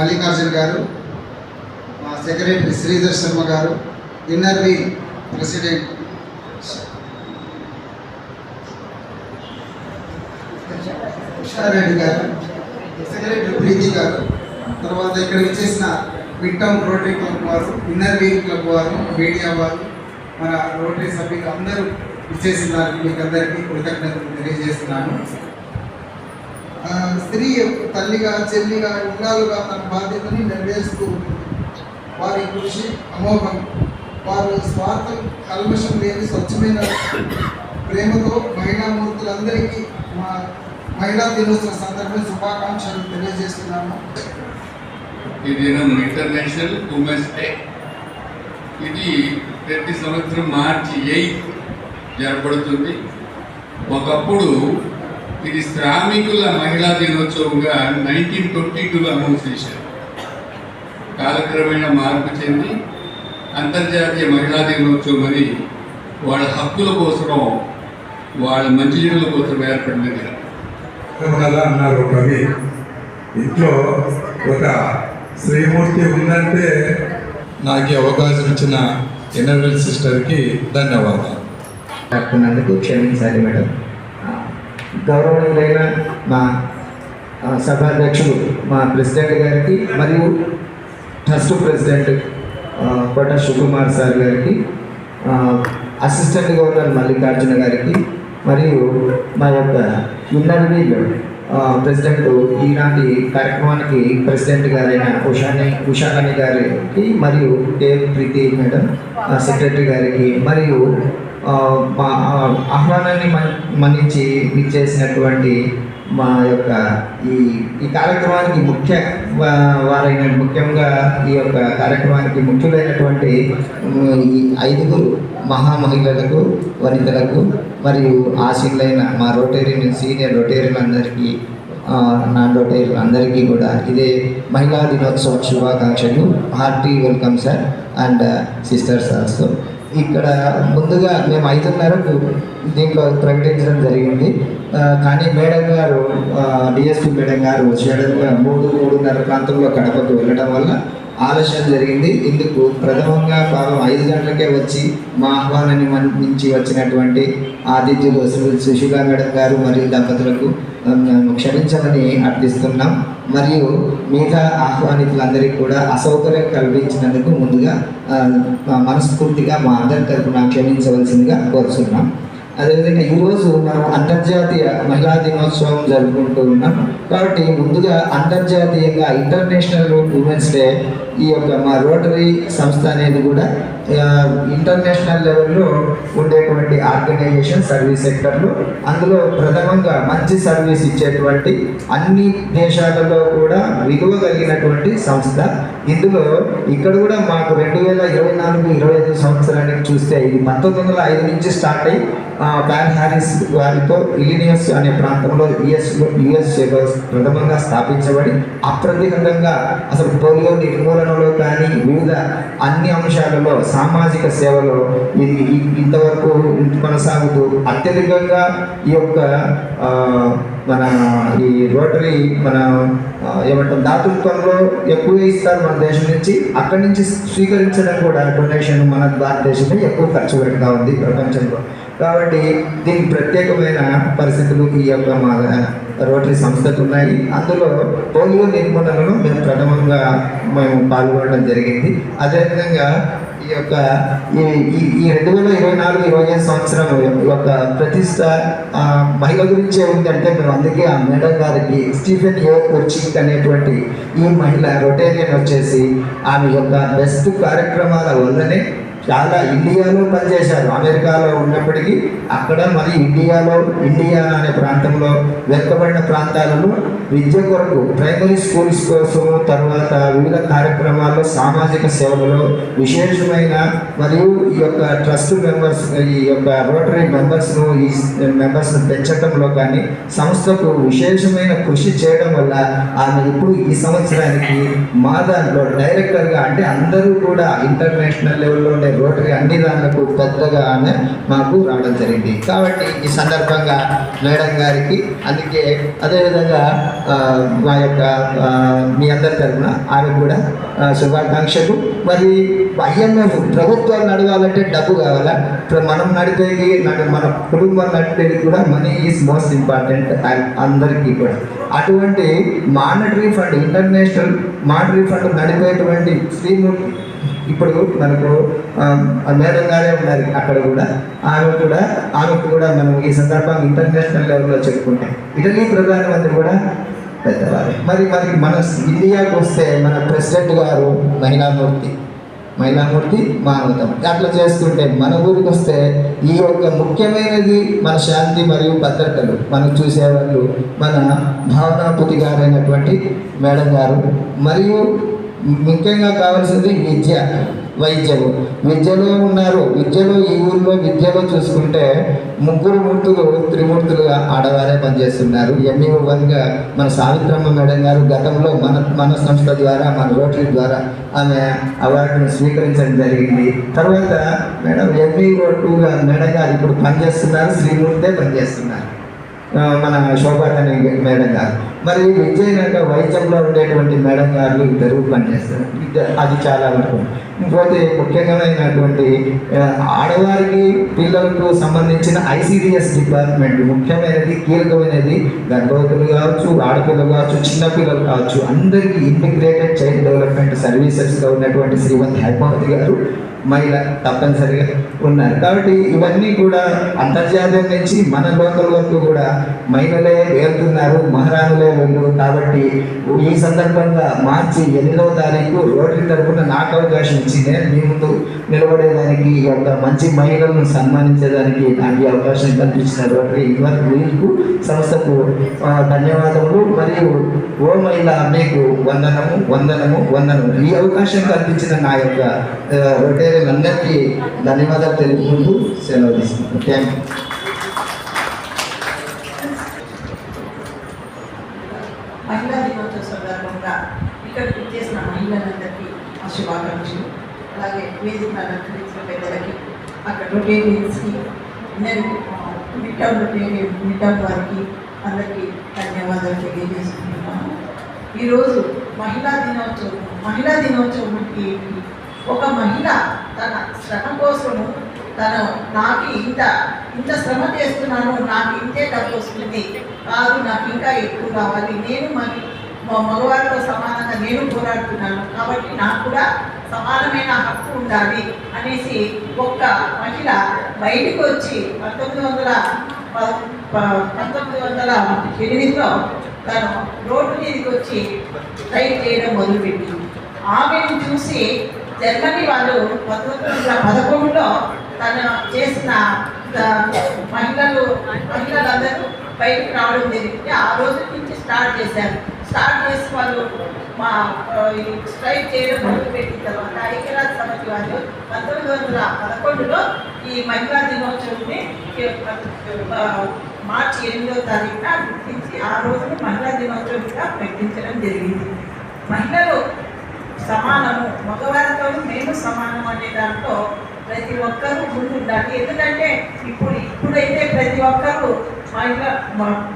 మల్లికార్జున్ గారు మా సెక్రటరీ శ్రీధర్ శర్మ గారు ఇన్నర్ వి ప్రెసిడెంట్. కృష్ణారెడ్డి గారు సెక్రటరీ ప్రీతి గారు తర్వాత ఇక్కడ వచ్చేసిన మిట్టం రోటరీ క్లబ్ వారు ఇన్నర్ వీ క్లబ్ వారు మీడియా వారు మన రోటరీ సభ్యులు అందరూ ఇచ్చేసిన మీకు అందరికీ కృతజ్ఞతలు తెలియజేస్తున్నాను. స్త్రీ తల్లిగా చెల్లిగా ఉండాలుగా తన బాధ్యతని నెరవేరుస్తూ ఉంటుంది వారి కృషి అమోఘం. వారు స్వార్థం కల్మషం లేని స్వచ్ఛమైన ప్రేమతో మహిళామూర్తులందరికీ మా మహిళా దినోత్సవ సందర్భంగా శుభాకాంక్షలు తెలియజేస్తున్నాము. ఈ దినం ఇంటర్నేషనల్ ఉమెన్స్ డే. ఇది ప్రతి సంవత్సరం మార్చి ఎయిత్ జరపడుతుంది ఒకప్పుడు ఇది శ్రామికుల మహిళా దినోత్సవంగా నైన్టీన్ ట్వంటీ టూలో అనౌన్స్ చేశారు. కాలక్రమేణా మార్పు చెంది అంతర్జాతీయ మహిళా దినోత్సవం అని వాళ్ళ హక్కుల కోసం వాళ్ళ మంచినీళ్ళ కోసం ఏర్పడిన దినం అన్నారు కవి ఇంట్లో ఒక శ్రీమూర్తి ఉందంటే నాకు అవకాశం ఇచ్చిన ఎనర్వెల్ సిస్టర్కి ధన్యవాదాలు. చెప్తున్నందుకు క్షమించాలి మేడం. గౌరవనీయులైన మా సభాధ్యక్షుడు సభాధ్యక్షులు మా ప్రెసిడెంట్ గారికి మరియు ట్రస్ట్ ప్రెసిడెంట్ ఆ, కోట సార్ గారికి అసిస్టెంట్ గవర్నర్ మల్లికార్జున గారికి మరియు మా యొక్క ఇన్నర్ వీల్ ప్రెసిడెంట్ ఈనాటి కార్యక్రమానికి ప్రెసిడెంట్ గారైన ఉషాని ఉషారాణి గారికి మరియు దేవ్ ప్రీతి మేడం సెక్రటరీ గారికి మరియు ఆహ్వానాన్ని మన్నించి ఇచ్చేసినటువంటి మా యొక్క ఈ ఈ కార్యక్రమానికి ముఖ్య వారైన ముఖ్యంగా ఈ యొక్క కార్యక్రమానికి ముఖ్యులైనటువంటి ఈ ఐదుగురు మహామహిళలకు వనితలకు మరియు ఆశీనులైన మా రోటేరియన్ సీనియర్ రొటేరియన్లందరికీ ఆ, నాన్ రోటేరియన్ అందరికీ కూడా ఇదే మహిళా దినోత్సవ శుభాకాంక్షలు. Hearty welcome sir. And sisters also ఇక్కడ ముందుగా మేము ఐదున్నరకు దీంట్లో ప్రకటించడం జరిగింది. కానీ మేడం గారు డిఎస్పి మేడం గారు సడన్గా మూడు మూడున్నర ప్రాంతంలో కడపకు వెళ్ళడం వల్ల ఆలస్యం జరిగింది. ఇందుకు ప్రథమంగా పాపం ఐదు గంటలకే వచ్చి మా ఆహ్వానాన్ని మన్నించి వచ్చినటువంటి ఆతిథ్యులు శ్రీ సుశీల మేడం గారు మరియు దంపతులకు మేము క్షమించమని అర్థిస్తున్నాం మరియు మిగతా ఆహ్వానితులందరికీ కూడా అసౌకర్యం కల్పించినందుకు ముందుగా మా మనస్ఫూర్తిగా మా అందరి తరఫున క్షమించవలసిందిగా కోరుతున్నాం అదేవిధంగా ఈరోజు మనం అంతర్జాతీయ మహిళా దినోత్సవం జరుపుకుంటూ ఉన్నాం. కాబట్టి ముందుగా అంతర్జాతీయంగా ఇంటర్నేషనల్ ఉమెన్స్ డే ఈ యొక్క మా రోటరీ సంస్థ అనేది కూడా ఇంటర్నేషనల్ లెవెల్లో ఉండేటువంటి ఆర్గనైజేషన్ సర్వీస్ సెక్టర్లు అందులో ప్రథమంగా మంచి సర్వీస్ ఇచ్చేటువంటి అన్ని దేశాలలో కూడా విలువ కలిగినటువంటి సంస్థ. ఇందులో ఇక్కడ కూడా మాకు రెండు వేల ఇరవై నాలుగు ఇరవై ఐదు సంవత్సరానికి చూస్తే ఇది పంతొమ్మిది వందల ఐదు నుంచి స్టార్ట్ అయ్యి ఆ, బ్యాన్ హ్యారిస్ వారితో ఇలినియస్ అనే ప్రాంతంలో యుఎస్ యుఎస్ ప్రథమంగా స్థాపించబడి అప్రతిహతంగా అసలు పోలియో నిర్మూలనలో కానీ వివిధ అన్ని అంశాలలో సామాజిక సేవలో ఇది ఇంతవరకు కొనసాగుతూ అత్యధికంగా ఈ యొక్క మన ఈ రోటరీ మన ఏమంటాం దాతృత్వంలో ఎక్కువ ఇస్తారు మన దేశం నుంచి. అక్కడి నుంచి స్వీకరించడం కూడా డొనేషన్ మన భారతదేశమే ఎక్కువ ఖర్చు పెడతా ఉంది ప్రపంచంలో. కాబట్టి దీనికి ప్రత్యేకమైన పరిస్థితులు ఈ యొక్క మా రోటరీ సంస్థలు ఉన్నాయి. అందులో పోలియో నిర్మూలనలో మేము ప్రథమంగా మేము పాల్గొనడం జరిగింది. అదేవిధంగా యొక్క ఈ ఈ ఈ రెండు వేల ఇరవై నాలుగు ఇరవై ఐదు సంవత్సరం యొక్క ప్రతిష్ట మహిళ గురించి ఉందంటే మేము అందుకే ఆ మేడం గారికి స్టీఫెన్ ఏ. కోచింగ్ అనేటువంటి ఈ మహిళ రొటేరియన్ వచ్చేసి ఆమె యొక్క బెస్ట్ కార్యక్రమాల వల్లనే చాలా ఇండియాలో పనిచేశారు. అమెరికాలో ఉన్నప్పటికీ అక్కడ మరి ఇండియాలో ఇండియా అనే ప్రాంతంలో వెనుకబడిన ప్రాంతాలలో విద్య కొరకు ప్రైమరీ స్కూల్స్ కోసం తర్వాత వివిధ కార్యక్రమాల్లో సామాజిక సేవలలో విశేషమైన మరియు ఈ యొక్క ట్రస్ట్ మెంబర్స్ ఈ యొక్క రోటరీ మెంబర్స్ను ఈ మెంబర్స్ను పెంచడంలో కానీ సంస్థకు విశేషమైన కృషి చేయడం వల్ల ఆమె ఇప్పుడు ఈ సంవత్సరానికి మా దాంట్లో డైరెక్టర్గా అంటే అందరూ కూడా ఇంటర్నేషనల్ లెవెల్లో రోటరీ రోటరీ అన్ని దానిలకు పెద్దగా ఆమె మాకు రావడం జరిగింది. కాబట్టి ఈ సందర్భంగా మేడం గారికి అందుకే అదేవిధంగా మా యొక్క మీ అందరి తరఫున ఆమె కూడా శుభాకాంక్షలు. మరి ఐఎంఎఫ్ ప్రభుత్వాలు నడవాలంటే డబ్బు కావాలా? మనం నడిపేది మన కుటుంబం నడిపేది కూడా మనీ ఈజ్ మోస్ట్ ఇంపార్టెంట్ అందరికీ కూడా. అటువంటి monetary fund International Monetary Fund నడిపేటువంటి శ్రీమూర్తి ఇప్పుడు మనకు ఆ, ఉన్నారు అక్కడ కూడా. ఆమె కూడా ఆమెకు కూడా మనం ఈ సందర్భం ఇంటర్నేషనల్ లెవెల్లో చెప్పుకుంటాం. ఇటలీ ప్రధానమంత్రి కూడా పెద్దవారు. మరి మరి మన ఇండియాకు వస్తే మన ప్రెసిడెంట్ గారు మహిళామూర్తి. మహిళామూర్తి మానవతం. అట్లా చేస్తుంటే మన ఊరికి వస్తే ఈ యొక్క ముఖ్యమైనది మన శాంతి మరియు భద్రతలు. మనం చూసేవాళ్ళు మన భావనాపతి గారైనటువంటి మేడం గారు. మరియు ముఖ్యంగా కావాల్సింది విద్య వైద్యము. విద్యలో ఉన్నారు విద్యలో ఈ ఊరిలో విద్యలో చూసుకుంటే ముగ్గురు మూర్తులు త్రిమూర్తులుగా ఆడవారే పనిచేస్తున్నారు. ఎంఈఓ వన్గా మన సావిత్రమ్మ మేడం గారు గతంలో మన మన సంస్థ ద్వారా మన రోటరీ ద్వారా ఆమె అవార్డును స్వీకరించడం జరిగింది. తర్వాత మేడం ఎంఈఓ టూగా మేడం గారు ఇప్పుడు పనిచేస్తున్నారు శ్రీమూర్తే పనిచేస్తున్నారు. మన శోభారాణి మేడం గారు. మరి విజయనగర వైద్యంలో ఉండేటువంటి మేడం గారు ఇద్దరు పనిచేస్తారు. అది చాలా వరకు. ఇంకోటి ముఖ్యమైనటువంటి ఆడవారికి పిల్లలకు సంబంధించిన ఐసీడిఎస్ డిపార్ట్మెంట్ ముఖ్యమైనది కీలకమైనది గర్భవతులు కావచ్చు ఆడపిల్లలు కావచ్చు చిన్నపిల్లలు కావచ్చు అందరికీ ఇంటిగ్రేటెడ్ చైల్డ్ డెవలప్మెంట్ సర్వీసెస్గా ఉన్నటువంటి శ్రీమతి హైమావతి గారు మహిళ తప్పనిసరిగా ఉన్నారు. కాబట్టి ఇవన్నీ కూడా అంతర్జాతీయం నుంచి మన లోకల్ వరకు కూడా మహిళలే వెళ్తున్నారు మహారాణులే వెళ్ళు. కాబట్టి ఈ సందర్భంగా మార్చి ఎనిమిదవ తారీఖు రోడ్డు తరఫున నాకు అవకాశం ఇచ్చింది. మీ ముందు నిలబడేదానికి ఈ యొక్క మంచి మహిళలను సన్మానించేదానికి నాకు అవకాశం కల్పించిన రోటరీ ఇదివరకు వీళ్ళకు సంస్థకు ధన్యవాదములు. మరియు ఓ మహిళ మీకు వందనము వందనము వందనము. ఈ అవకాశం కల్పించిన నా యొక్క రొటే రొటేరియన్ అందరికీ ధన్యవాదాలు తెలుపుకుంటూ సెలవు తీసుకుంటాం. థ్యాంక్ యూ మహిళా దినోత్సవ సందర్భంగా ఇక్కడికి వచ్చేసిన మహిళలందరికీ మా శుభాకాంక్షలు. అలాగే వేదిక అలంకరించిన పెద్దలకి అక్కడ రొటేరియన్స్కి నేను మిడ్ రొటేరియన్ మిడ్ వారికి అందరికీ ధన్యవాదాలు తెలియజేసుకుంటున్నాను ఈరోజు మహిళా దినోత్సవం మహిళా దినోత్సవం ఏంటి? ఒక మహిళ తన శ్రమ కోసము తను నాకు ఇంత ఇంత శ్రమ చేస్తున్నాను నాకు ఇంతే డబ్బు వస్తుంది కాదు నాకు ఇంకా ఎక్కువ కావాలి. నేను మరి మా మగవారితో సమానంగా నేను పోరాడుతున్నాను. కాబట్టి నాకు కూడా సమానమైన హక్కు ఉండాలి అనేసి ఒక్క మహిళ బయటకు వచ్చి పంతొమ్మిది వందల ప- పంతొమ్మిది వందల ఎనిమిదిలో తను రోడ్డు మీదకి వచ్చి స్ట్రైక్ చేయడం మొదలుపెట్టింది. ఆమెను చూసి జర్మనీ వాళ్ళు పంతొమ్మిది వందల పదకొండులో తను చేసిన మహిళలు మహిళలందరూ బయటకు రావడం జరిగింది. ఆ రోజు నుంచి స్టార్ట్ చేశారు. స్టార్ట్ చేసి వాళ్ళు మా ఈ స్ట్రైక్ చేయడం మొదలుపెట్టిన తర్వాత ఐక్యరాజ్య సమితి వాళ్ళు పంతొమ్మిది వందల పదకొండులో ఈ మహిళా దినోత్సవాన్ని మార్చి ఎనిమిదో తారీఖున గుర్తించి ఆ రోజున మహిళా దినోత్సవంగా ప్రకటించడం జరిగింది. మహిళలు సమానము. మగవారితో మేము సమానం అనే దాంట్లో ప్రతి ఒక్కరూ ముందుండాలి ఎందుకంటే ఇప్పుడు ఇప్పుడైతే ప్రతి ఒక్కరూ మహిళ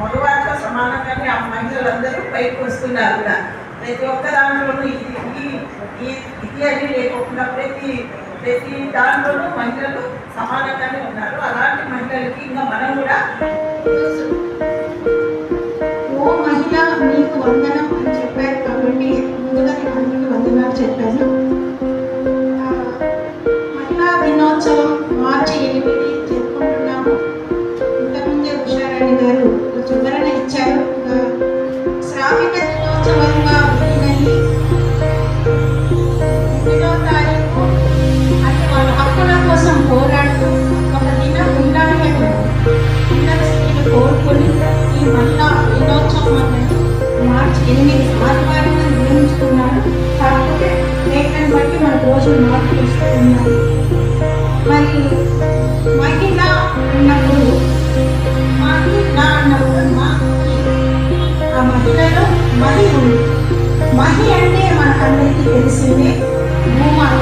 మగవారితో సమానంగానే ఆ మహిళలందరూ పైకి వస్తున్నారు కూడా. ప్రతి ఒక్క దాంట్లోనూ ఇది ఈ- ఇది అని లేకుండా ప్రతి ప్రతి దాంట్లోనూ మహిళలు సమానంగానే ఉన్నారు. అలాంటి మహిళలకి ఇంకా మనం కూడా ఓ మహిళ మీకు వందనం ఎనిమిది ఆదివారం నిర్వహించుకున్నారు కాకపోతే డేట్లను బట్టి మన రోజులు మార్పు వస్తూ ఉన్నాయి. మరి మహిళ అన్నప్పుడు మహిళ అన్నప్పుడు మాకి ఆ మహిళలో మహి ఉంది. మహి అంటే మనకందరికీ తెలిసిందే భూమాత.